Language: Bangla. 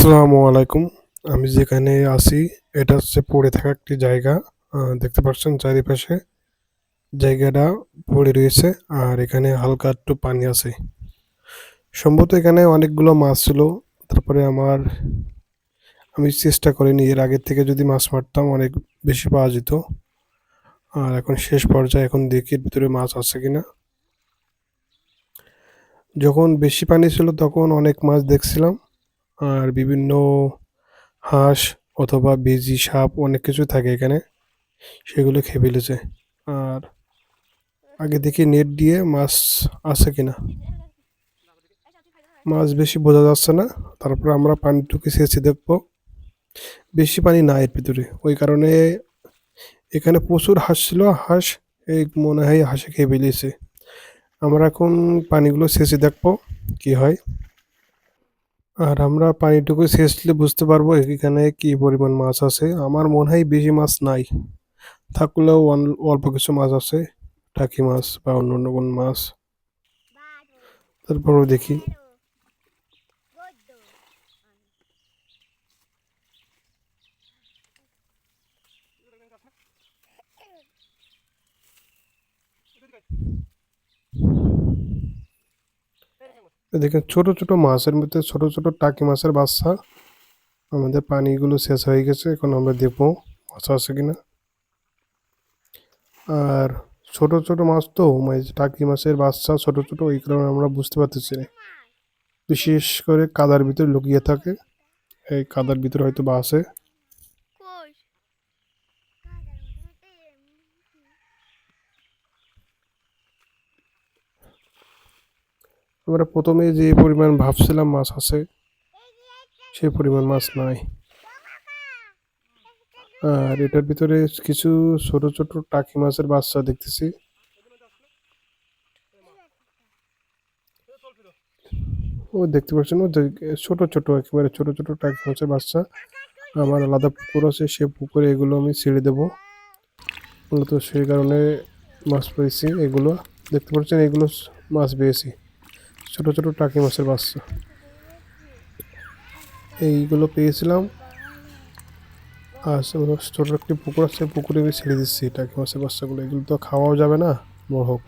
আসসালামু আলাইকুম। আমি যেখানে আছি, এটা হচ্ছে পড়ে থাকা একটি জায়গা। দেখতে পাচ্ছেন চারিপাশে জায়গাটা পড়ে রয়েছে আর এখানে হালকা একটু পানি আছে। সম্ভবত এখানে অনেকগুলো মাছ ছিল। তারপরে আমার, আমি চেষ্টা করিনি, এর আগের থেকে যদি মাছ মারতাম অনেক বেশি পাওয়া যেত। আর এখন শেষ পর্যায়ে এখন দেখি এর ভিতরে মাছ আছে কিনা। যখন বেশি পানি ছিল তখন অনেক মাছ দেখছিলাম। আর বিভিন্ন হাঁস অথবা বেজি, সাপ অনেক কিছু থাকে এখানে। সেগুলো খেয়ে ফেলেছে। আর আগে দেখি নেট দিয়ে মাছ আছে কিনা? মাছ বেশি বোঝা যাচ্ছে না। তারপর আমরা পানিটুকু সেচে দেখব। বেশি পানি না এর ভিতরে। ওই কারণে এখানে প্রচুর হাঁস ছিল। হাঁস এই মনে হয় হাঁসে খেয়ে ফেলেছে। আমরা এখন পানিগুলো সেচে দেখব কি হয়। আর আমরা পানিটুকু সেচলে বুঝতে পারব এখানে কি পরিমাণ মাছ আছে। আমার মনে হয় বেশি মাছ নাই। থাকলেও অল্প কিছু মাছ আছে। টাকি মাছ বা অন্য অন্য কোন মাছ। তারপরও দেখি। দেখেন ছোট ছোট মাছের মধ্যে ছোট ছোট টাকি মাছের বাচ্চা। আমাদের পানিগুলো শেষ হয়ে গেছে, এখন আমরা দেখব মাছ আছে কিনা। আর ছোট ছোট মাছ তো মানে টাকি মাছের বাচ্চা ছোট ছোট এই কারণে আমরা বুঝতে পারতেছি না। বিশেষ করে কাদার ভিতরে লুকিয়ে থাকে। এই কাদার ভিতরে হয়তো বা আছে। আমরা প্রথমে যে পরিমাণ ভাবছিলাম মাছ আছে, সে পরিমাণ মাছ নাই। আর এটার ভিতরে কিছু ছোট ছোট টাকি মাছের বাচ্চা দেখতেছি। ও দেখতে পাচ্ছেন ছোট ছোট, একেবারে ছোট ছোট টাকি মাছের বাচ্চা। আমার আলাদা পুকুর আছে, সে পুকুরে এগুলো আমি ছেড়ে দেবো। মূলত সেই কারণে মাছ পেয়েছি এগুলো। দেখতে পাচ্ছেন এগুলো মাছ পেয়েছি। ছোট ছোট টাকি মাছের বাচ্চা। এইগুলো পেয়েছিলাম। আর ছোটো একটি পুকুর আছে, পুকুরে ছেড়ে দিচ্ছি টাকি মাছের বাচ্চাগুলো। এগুলো তো খাওয়াও যাবে না বড় হোক।